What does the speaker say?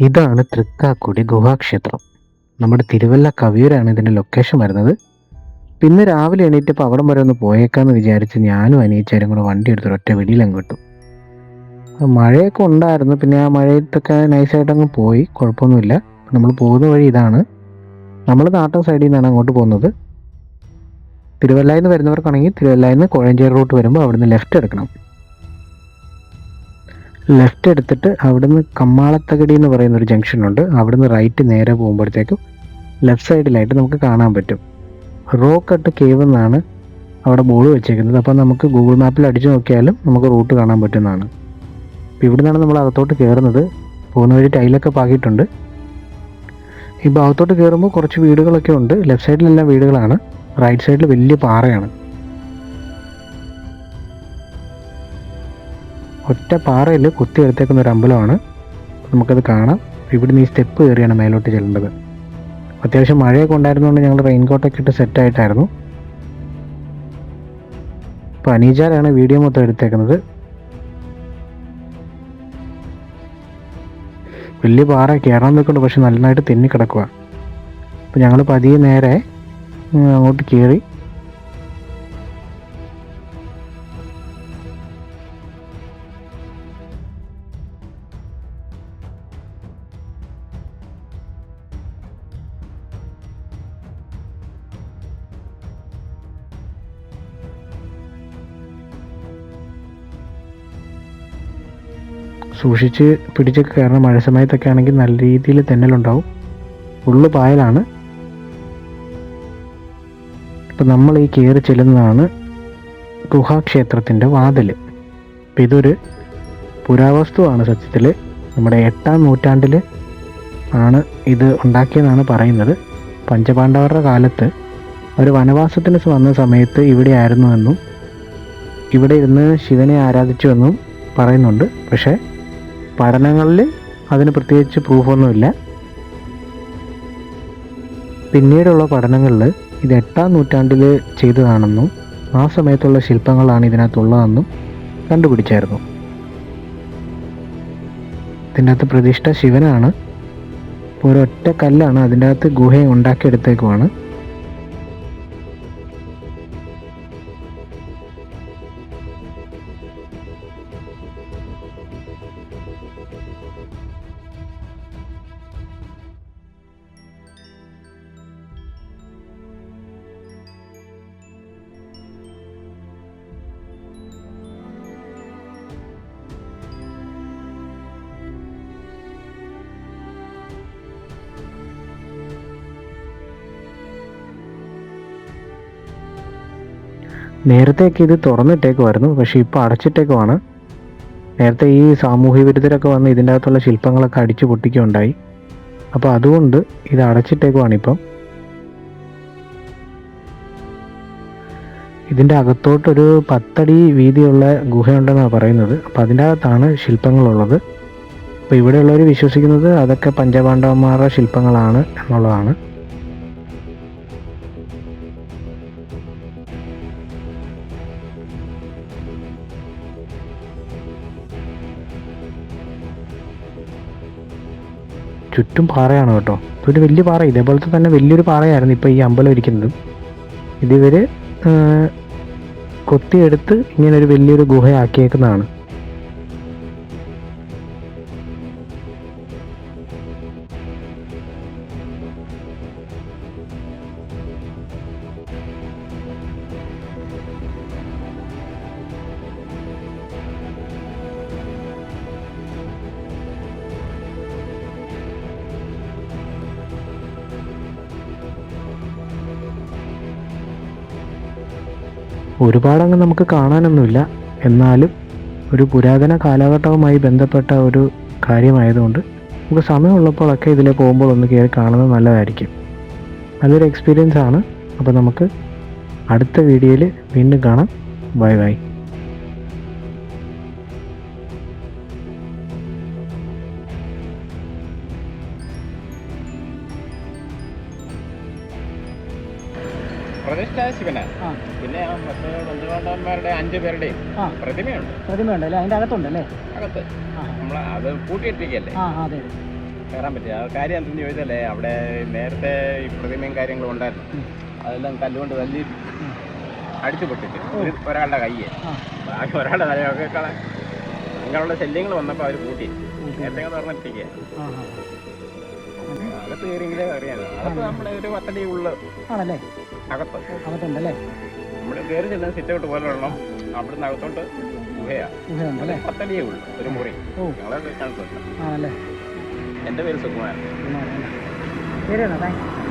ഇതാണ് തൃക്കാക്കുടി ഗുഹാക്ഷേത്രം. നമ്മുടെ തിരുവല്ല കവിയൂരാണ് ഇതിന്റെ ലൊക്കേഷൻ വരുന്നത്. പിന്നെ രാവിലെ എണീറ്റപ്പോൾ അവിടം വരെ ഒന്ന് പോയേക്കാന്ന് വിചാരിച്ച് ഞാനും അനിയച്ചാരും കൂടെ വണ്ടി എടുത്തൊരു ഒറ്റ വെടിയിലങ്ങ് കിട്ടു മഴയൊക്കെ ഉണ്ടായിരുന്നു. പിന്നെ ആ മഴയത്തൊക്കെ നൈസായിട്ട് അങ്ങ് പോയി. കുഴപ്പമൊന്നുമില്ല. നമ്മൾ പോകുന്ന വഴി ഇതാണ്. നമ്മൾ നാട്ടൻ സൈഡിൽ നിന്നാണ് അങ്ങോട്ട് പോകുന്നത്. തിരുവല്ലായിൽ നിന്ന് വരുന്നവർക്കാണെങ്കിൽ തിരുവല്ലായിൽ നിന്ന് കോഴഞ്ചേരി റൂട്ട് വരുമ്പോൾ അവിടുന്ന് ലെഫ്റ്റ് എടുക്കണം. ലെഫ്റ്റ് എടുത്തിട്ട് അവിടുന്ന് കമ്മാളത്തകടി എന്ന് പറയുന്ന ഒരു ജംഗ്ഷൻ ഉണ്ട്. അവിടുന്ന് റൈറ്റ് നേരെ പോകുമ്പോഴത്തേക്കും ലെഫ്റ്റ് സൈഡിലായിട്ട് നമുക്ക് കാണാൻ പറ്റും. റോക്കട്ട് കേവ് എന്നാണ് അവിടെ ബോർഡ് വെച്ചേക്കുന്നത്. അപ്പോൾ നമുക്ക് ഗൂഗിൾ മാപ്പിൽ അടിച്ചു നോക്കിയാലും നമുക്ക് റൂട്ട് കാണാൻ പറ്റുന്നതാണ്. അപ്പോൾ ഇവിടെ നിന്നാണ് നമ്മൾ അകത്തോട്ട് കയറുന്നത് പോകുന്ന വഴി ടൈലൊക്കെ പാകിയിട്ടുണ്ട്. ഈ ഭാഗത്തോട്ട് കയറുമ്പോൾ കുറച്ച് വീടുകളൊക്കെ ഉണ്ട്. ലെഫ്റ്റ് സൈഡിലെല്ലാം വീടുകളാണ്. റൈറ്റ് സൈഡിൽ വലിയ പാറയാണ്. ഒറ്റ പാറയിൽ കുത്തി എടുത്തേക്കുന്ന ഒരു അമ്പലമാണ്. നമുക്കത് കാണാം. ഇവിടെ നിന്ന് ഈ സ്റ്റെപ്പ് കയറിയാണ് മേലോട്ട് ചെല്ലേണ്ടത്. അത്യാവശ്യം മഴയൊക്കെ ഉണ്ടായിരുന്നുകൊണ്ട് ഞങ്ങൾ റെയിൻകോട്ടൊക്കെ ഇട്ട് സെറ്റ് ആയിട്ടായിരുന്നു. ഇപ്പം അനീജാരാണ് വീഡിയോ മൊത്തം എടുത്തേക്കുന്നത്. വലിയ പാറ കയറാൻ നിൽക്കുന്നുണ്ട് പക്ഷെ നന്നായിട്ട് തെന്നി കിടക്കുക അപ്പോൾ ഞങ്ങൾ പതിയെ നേരെ അങ്ങോട്ട് കയറി സൂക്ഷിച്ച് പിടിച്ചൊക്കെ കയറണം. മഴ സമയത്തൊക്കെ ആണെങ്കിൽ നല്ല രീതിയിൽ തെന്നലുണ്ടാവും. ഉള്ളു പായലാണ്. ഇപ്പം നമ്മൾ ഈ കയറി ചെല്ലുന്നതാണ് ഗുഹാക്ഷേത്രത്തിന്റെ വാതിൽ അപ്പം ഇതൊരു പുരാവസ്തുവാണ് സത്യത്തിൽ. നമ്മുടെ എട്ടാം നൂറ്റാണ്ടിൽ ആണ് ഇത് ഉണ്ടാക്കിയെന്നാണ് പറയുന്നത്. പഞ്ചപാണ്ഡവരുടെ കാലത്ത് ഒരു വനവാസത്തിന് വന്ന സമയത്ത് ഇവിടെ ആയിരുന്നുവെന്നും ഇവിടെ ഇരുന്ന് ശിവനെ ആരാധിച്ചുവെന്നും പറയുന്നുണ്ട്. പക്ഷേ പഠനങ്ങളിൽ അതിന് പ്രത്യേകിച്ച് പ്രൂഫൊന്നുമില്ല. പിന്നീടുള്ള പഠനങ്ങളിൽ ഇത് എട്ടാം നൂറ്റാണ്ടിൽ ചെയ്തതാണെന്നും ആ സമയത്തുള്ള ശില്പങ്ങളാണ് ഇതിനകത്തുള്ളതെന്നും കണ്ടുപിടിച്ചായിരുന്നു. ഇതിന്റെ അകത്ത് പ്രതിഷ്ഠ ശിവനാണ്. ഒരൊറ്റ കല്ലാണ് അതിന്റെ അകത്ത് ഗുഹ ഉണ്ടാക്കിയെടുത്തേക്കുവാണ്. നേരത്തെയൊക്കെ ഇത് തുറന്നിട്ടേക്കുമായിരുന്നു പക്ഷേ ഇപ്പോൾ അടച്ചിട്ടേക്കുമാണ് നേരത്തെ ഈ സാമൂഹ്യ വിരുദ്ധരൊക്കെ വന്ന് ഇതിന്റെ അകത്തുള്ള ശില്പങ്ങളൊക്കെ അടിച്ചു പൊട്ടിക്കുകയുണ്ടായി. അപ്പോൾ അതുകൊണ്ട് ഇത് അടച്ചിട്ടേക്കുവാണ് ഇപ്പം ഇതിന്റെ അകത്തോട്ടൊരു പത്തടി വീതിയുള്ള ഗുഹയുണ്ടെന്നാണ് പറയുന്നത്. അപ്പോൾ അതിന്റെ അകത്താണ് ശില്പങ്ങളുള്ളത്. അപ്പോൾ ഇവിടെയുള്ളവർ വിശ്വസിക്കുന്നത് അതൊക്കെ പഞ്ചപാണ്ഡവന്മാരുടെ ശില്പങ്ങളാണ് എന്നുള്ളതാണ്. ചുറ്റും പാറയാണ് കേട്ടോ. ഇതൊരു വലിയ പാറ. ഇതേപോലത്തെ തന്നെ വലിയൊരു പാറയായിരുന്നു ഇപ്പോൾ ഈ അമ്പലം ഇരിക്കുന്നത്. ഇതിവർ കൊത്തിയെടുത്ത് ഇങ്ങനെ ഒരു വലിയൊരു ഗുഹയാക്കിയേക്കുന്നതാണ്. ഒരുപാടങ്ങ് നമുക്ക് കാണാനൊന്നുമില്ല. എന്നാലും ഒരു പുരാതന കാലഘട്ടവുമായി ബന്ധപ്പെട്ട ഒരു കാര്യമായതുകൊണ്ട് നമുക്ക് സമയമുള്ളപ്പോഴൊക്കെ ഇതിൽ പോകുമ്പോൾ ഒന്ന് കയറി കാണുന്നത് നല്ലതായിരിക്കും. നല്ലൊരു എക്സ്പീരിയൻസ് ആണ്. അപ്പോൾ നമുക്ക് അടുത്ത വീഡിയോയിൽ വീണ്ടും കാണാം. Bye bye. പ്രതിഷ്ഠ ശിവന്. പിന്നെ ആ മറ്റേ അഞ്ചു പേരുടെയും പ്രതിമയുണ്ട്. പ്രതിമയുണ്ട് അല്ലേ? അതിന്റെ അകത്തുണ്ട് അല്ലേ? അകത്ത്. നമ്മൾ അത് കൂട്ടിയിട്ടിരിക്കല്ലേ അതെ കയറാൻ പറ്റില്ല. കാര്യം എന്തെന്ന് ചോദിച്ചാലേ അവിടെ നേരത്തെ ഈ പ്രതിമയും കാര്യങ്ങളും ഉണ്ടായിരുന്നു. അതെല്ലാം കല്ലുകൊണ്ട് തല്ലി. അടിച്ചു പൊട്ടിട്ട് ഒരു ഒരാളുടെ കയ്യെ. ബാക്കി ഒരാളുടെ തലയൊക്കെ കള അങ്ങനെയുള്ള ശല്യങ്ങൾ വന്നപ്പോൾ അവർ കൂട്ടി. നേരത്തെ തുറന്നിട്ടിരിക്കുക അകത്ത് കയറിയെങ്കിലേ അറിയാമല്ലോ അകത്ത് നമ്മുടെ ഒരു പത്തടി ഉള്ളു. ആണല്ലേ? അകത്ത് അകത്തുണ്ടല്ലേ? നമ്മൾ കയറി ചെല്ലുന്ന സിറ്റ് ഔട്ട് പോലെ വെള്ളം അവിടുന്ന് അകത്തോട്ട് ഗുഹയാണ് പത്തടിയേ ഉള്ളൂ ഒരു മുറി. ഞങ്ങളെ എന്റെ പേര് സുകുമാരൻ. ശരിയെന്നാ താങ്ക് യു